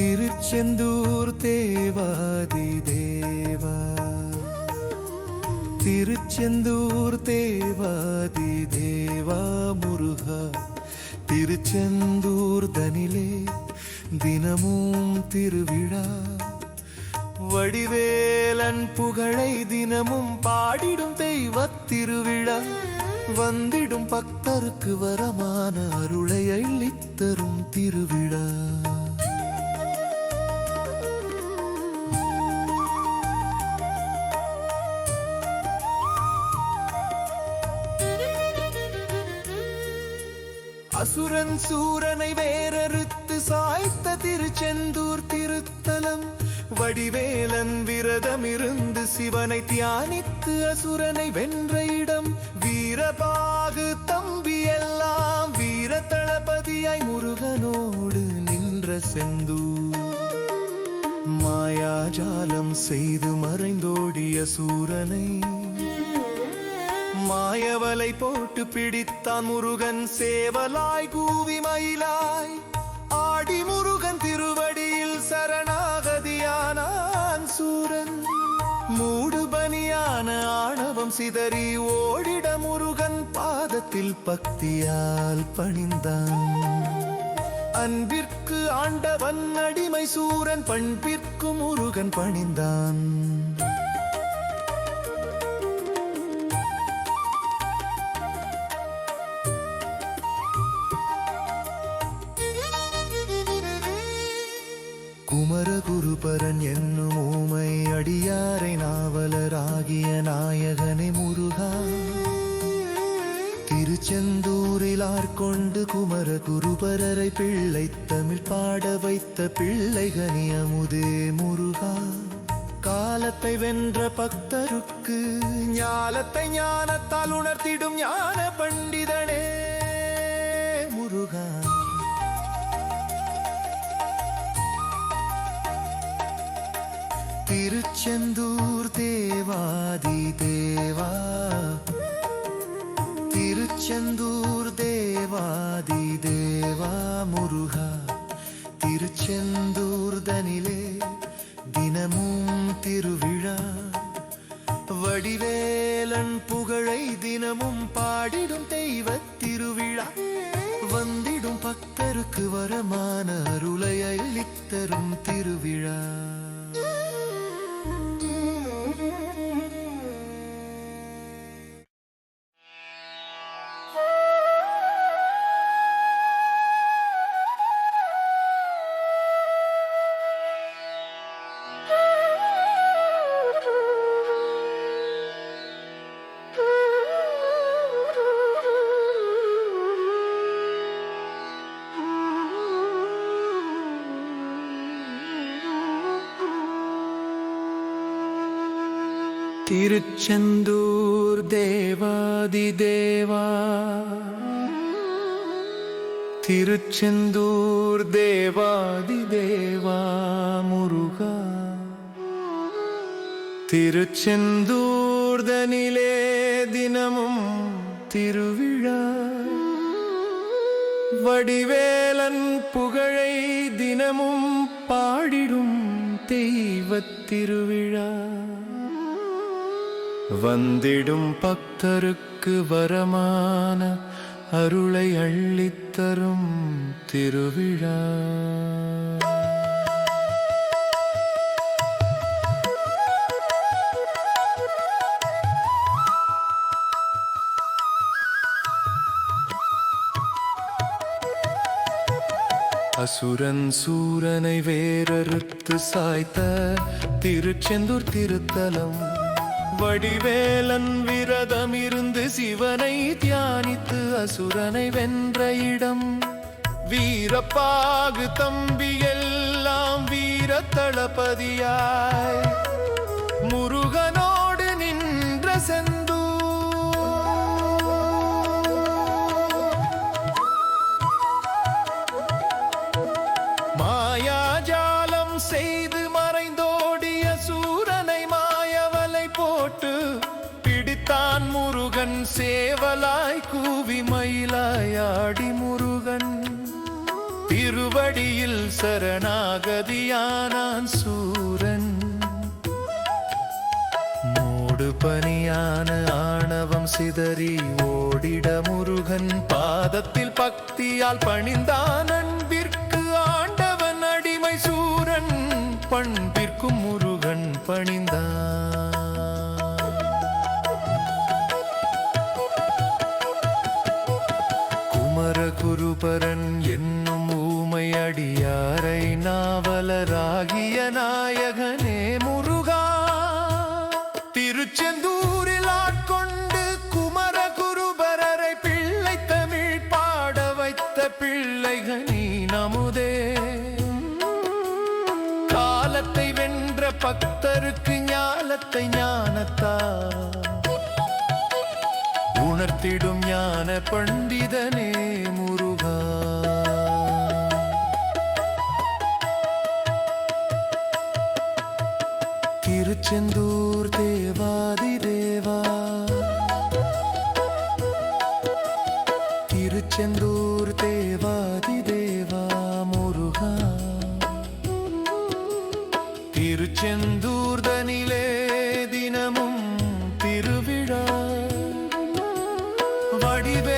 திருச்செந்தூர் தேவாதி தேவா. திருச்செந்தூர் தேவாதி தேவா முருகா. திருச்செந்தூர் தனிலே தினமும் திருவிழா. வடிவேலன் புகழை தினமும் பாடிடும் தெய்வத் திருவிழா. வந்திடும் பக்தருக்கு வரமான அருளை அள்ளித்தரும் திருவிழா. அசுரன் சூரனை வேறறுத்து சாய்த்த திருச்செந்தூர் திருத்தலம். வடிவேலன் விரதமிருந்து சிவனை தியானித்து அசுரனை வென்ற இடம். வீரபாகு தம்பி எல்லாம் வீர தளபதியாய் முருகனோடு நின்ற செந்தூர். மாயாஜாலம் செய்து மறைந்தோடிய சூரனை மாயவலை போட்டு பிடித்தான் முருகன் சேவலாய் கூவி மயிலாய். ஆடி முருகன் திருவடியில் சரணாகதியானான் சூரன். மூடுபனியான ஆணவம் சிதறி ஓடிட முருகன் பாதத்தில் பக்தியால் பணிந்தான். அன்பிற்கு ஆண்டவன் அடிமை சூரன் பண்பிற்கு முருகன் பணிந்தான். குமரகுருபரன் என்னும் ஊமை அடியாரை நாவலராகிய நாயகனை முருகா. திருச்செந்தூரில் ஆர்கொண்டு குமரகுருபரரை பிள்ளை தமிழ் பாட வைத்த பிள்ளைகனி அமுதே முருகா. காலத்தை வென்ற பக்தருக்கு ஞாலத்தை ஞானத்தால் உணர்த்திடும் ஞான பண்டித திருச்செந்தூர் தேவாதி தேவா. திருச்செந்தூர் தேவாதி தேவா முருகா. திருச்செந்தூர் தனிலே தினமும் திருவிழா. வடிவேலன் புகழை தினமும் பாடிடும் தெய்வ திருவிழா. வந்திடும் பக்தருக்கு வரமான அருளை அள்ளித்தரும் திருவிழா. திருச்செந்தூர் தேவாதி தேவா. திருச்செந்தூர் தேவாதி தேவா முருகா. திருச்செந்தூர்தனிலே தினமும் திருவிழா. வடிவேலன் புகழை தினமும் பாடிடும் தெய்வத் திருவிழா. வந்திடும் பக்தருக்கு வரமான அருளை அள்ளித்தரும் திருவிழா. அசுரன் சூரனை வேறறுத்து சாய்த்த திருச்செந்தூர் திருத்தலம் வடிவேலன் விரதம் இருந்து சிவனை தியானித்து அசுரனை வென்ற இடம். வீரப்பாகு தம்பி எல்லாம் வீர தளபதியாய் முருகனோடு நின்ற சென்ற போட்டு பிடித்தான் முருகன் சேவலாய் கூவி மயிலாயாடி முருகன். திருவடியில் சரணாகதியானான் சூரன். மூடு பனியான ஆணவம் சிதறி ஓடிட முருகன். பாதத்தில் பக்தியால் பணிந்தான் அன்பிற்கு ஆண்டவன் அடிமை சூரன். பண்பிற்கும் முருகன் பணிந்தான். குருபரன் என்னும் ஊமை அடியாரை நாவலராகிய நாயகனே முருகா. திருச்செந்தூரில் ஆட்கொண்டு குமர குருபரரை பிள்ளை தமிழ் பாட வைத்த பிள்ளைகனி நமுதே காலத்தை வென்ற பக்தருக்கு ஞாலத்தை ஞானத்தா. உணர்த்திடும் ஞான பண்டிதனே திருச்செந்தூர் தேவாதி தேவா. திருச்செந்தூர் தேவாதி தேவா முருகா. திருச்செந்தூர் தனிலே தினமும் திருவிழா. வடிவ